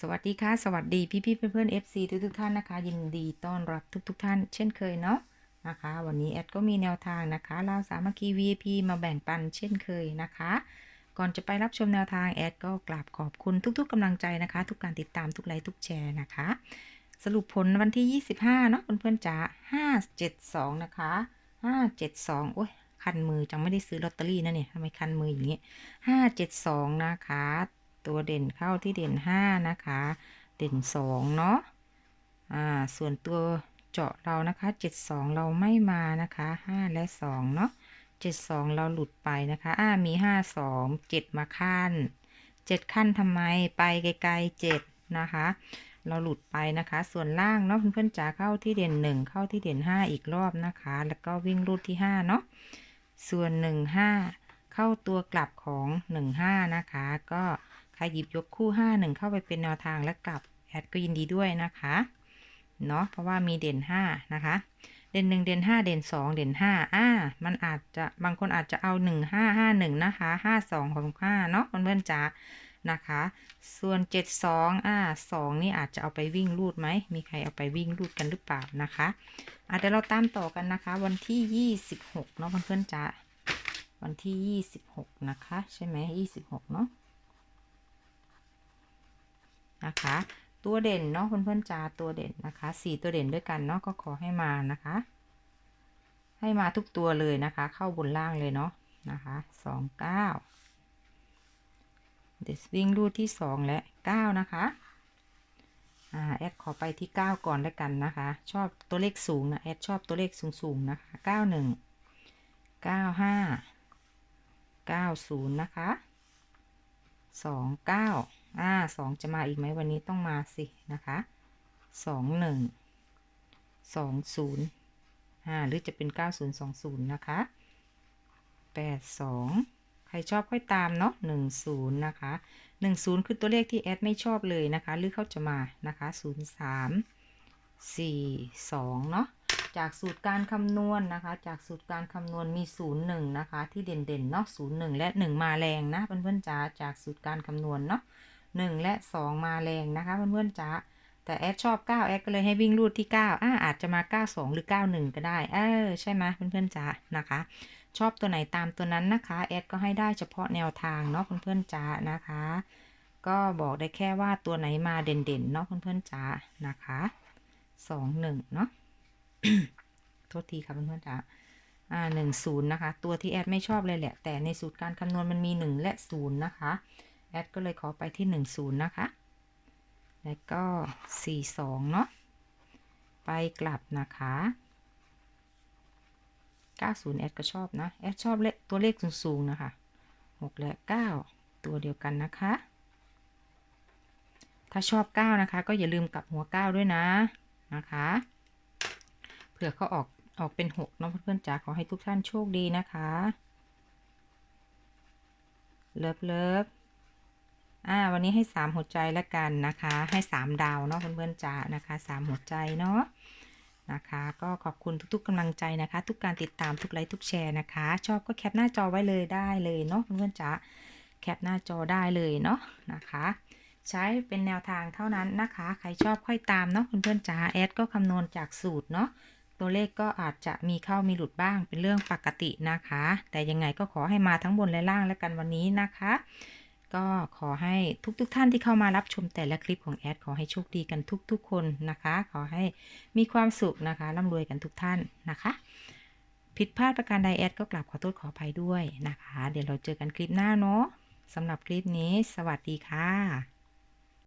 สวัสดีค่ะ สวัสดีพี่พี่ๆเพื่อนเพื่อนๆ FC ทุกทุกๆท่านนะคะ ยินดีต้อนรับทุกทุกๆท่าน เช่นเคยเนาะนะคะ วันนี้แอดก็มีแนวทางนะคะเราสามัคคี VIP มาแบ่งปันเช่นเคยนะคะ ก่อนจะไปรับชมแนวทางแอดก็กราบขอบคุณทุก ๆกำลังใจนะคะ ทุกการติดตามทุกไลค์ทุกแชร์นะคะ สรุปผลวันที่ 25เนาะเพื่อนๆจ๋า572 นะคะ 572โอ้ยคันมือจังไม่ได้ซื้อลอตเตอรี่นะเนี่ยทำไมคันมืออย่างนี้ย572 นะคะ ตัวเด่นเข้าที่เด่น 5 นะคะ เด่น 2 เนาะอ่าส่วนตัวเจาะเรานะคะ 72 เราไม่มานะคะ 5 และ 2 เนาะ72 เราหลุดไปนะคะอ่ามี 5 2 7 มาขั้น 7 ขั้นทำไมไปไกลๆ7นะคะ เราหลุดไปนะคะ ส่วนล่างเนาะเพื่อนๆจ๋าเข้าที่เด่น 1 เข้าที่เด่น 5 อีกรอบนะคะ แล้วก็วิ่งรูดที่ 5 เนาะส่วน 1 5 เข้าตัวกลับของ 1 5 นะคะ ก็ ใครหยิบยกคู่5 1เข้าไปเป็นแนวทางและกลับแอดก็ยินดีด้วยนะคะเนาะเพราะว่ามีเด่น 5 นะคะ เด่น 1 เด่น 5 เด่น 2 เด่น 5 อ่า มันอาจจะบางคนอาจจะเอา 1 5 5 1 นะคะ 5 2 ของ5เนาะเพื่อนๆจ๋านะคะ ส่วน 7 2 อ่า 2 นี่อาจจะเอาไปวิ่งรูดไหม มีใครเอาไปวิ่งรูดกันหรือเปล่านะคะอะเดี๋ยวเราตามต่อกันนะคะ วันที่ 26 เนาะเพื่อนๆจ๋าวันที่ 26 นะคะ ใช่ไหม26 เนาะ นะคะ ตัวเด่นเนาะเพื่อนๆจ๋าตัวเด่นนะคะสี่ตัวเด่นด้วยกันเนาะก็ขอให้มานะคะ ให้มาทุกตัวเลยนะคะ เข้าบนล่างเลยเนาะนะคะสองเก้าเดสวิ่งรูดที่สองและเก้านะคะอ่าแอดขอไปที่เก้าก่อนแล้วกันนะคะ ชอบตัวเลขสูงนะแอดชอบตัวเลขสูงๆนะคะเก้าหนึ่งเก้าห้าเก้าศูนย์นะคะ สองเก้าอ่าสองจะมาอีกไหมวันนี้ต้องมาสินะคะสองหนึ่งสองศูนย์อ่าหรือจะเป็นเก้าศูนย์สองศูนย์นะคะแปดสองใครชอบค่อยตามเนาะหนึ่งศูนย์นะคะหนึ่งศูนย์คือตัวเลขที่แอดไม่ชอบเลยนะคะ หรือเขาจะมานะคะศูนย์สามสี่สองเนาะ จากสูตรการคำนวณนะคะ จากสูตรการคำนวณมีศูนย์หนึ่งนะคะ ที่เด่นๆเนาะศูนย์หนึ่งและหนึ่งมาแรงนะเพื่อนๆจ๋าจากสูตรการคำนวณเนาะหนึ่งและสองมาแรงนะคะเพื่อนๆจ๋าแต่แอดชอบเก้าแอดก็เลยให้วิ่งรูดที่เก้าอ่าอาจจะมาเก้าสองหรือเก้าหนึ่งก็ได้ เออใช่ไหมเพื่อนๆจ๋านะคะ ชอบตัวไหนตามตัวนั้นนะคะ แอดก็ให้ได้เฉพาะแนวทางเนาะเพื่อนๆจ๋านะคะ ก็บอกได้แค่ว่าตัวไหนมาเด่นๆเนาะเพื่อนๆจ๋านะคะสองหนึ่งเนาะ โทษทีค่ะเพื่อนๆจ๋าอ่าหนึ่งศูนย์นะคะ ตัวที่แอดไม่ชอบเลยแหละ แต่ในสูตรการคำนวณมันมีหนึ่งและศูนย์นะคะ แอดก็เลยขอไปที่10นย์นะคะ แล้วก็42เนาะ ไปกลับนะคะ90แอดก็ชอบนะ แอดชอบเลขตัวเลขสูงๆนะคะ6และ9ตัวเดียวกันนะคะ ถ้าชอบ9นะคะ ก็อย่าลืมกลับหัว9ด้วยนะนะคะ เผื่อเขาออกออกเป็น6เนาะเพื่อนๆจ๋าขอให้ทุกท่านโชคดีนะคะ เลิฟเลิฟอ่าวันนี้ให้สามหัวใจแล้วกันนะคะ ให้สามดาวเนาะเพื่อนๆจ๋านะคะสามหัวใจเนาะนะคะก็ขอบคุณทุกๆกำลังใจนะคะ ทุกการติดตามทุกไลค์ทุกแชร์นะคะ ชอบก็แคปหน้าจอไว้เลยได้เลยเนาะเพื่อนๆจ๋าแคปหน้าจอได้เลยเนาะนะคะ ใช้เป็นแนวทางเท่านั้นนะคะ ใครชอบค่อยตามเนาะเพื่อนๆจ๋าแอดก็คำนวณจากสูตรเนาะ ตัวเลขก็อาจจะมีเข้ามีหลุดบ้างเป็นเรื่องปกตินะคะ แต่ยังไงก็ขอให้มาทั้งบนและล่างแล้วกันวันนี้นะคะ ก็ขอให้ทุกๆทท่านที่เข้ามารับชมแต่ละคลิปของแอดขอให้โชคดีกันทุกๆ คนนะคะ ขอให้มีความสุขนะคะร่ำรวยกันทุกท่านนะคะ ผิดพลาดประการใดแอดก็กลับขอโทษขออภัยด้วยนะคะ เดี๋ยวเราเจอกันคลิปหน้าเนาะสำหรับคลิปนี้ สวัสดีค่ะ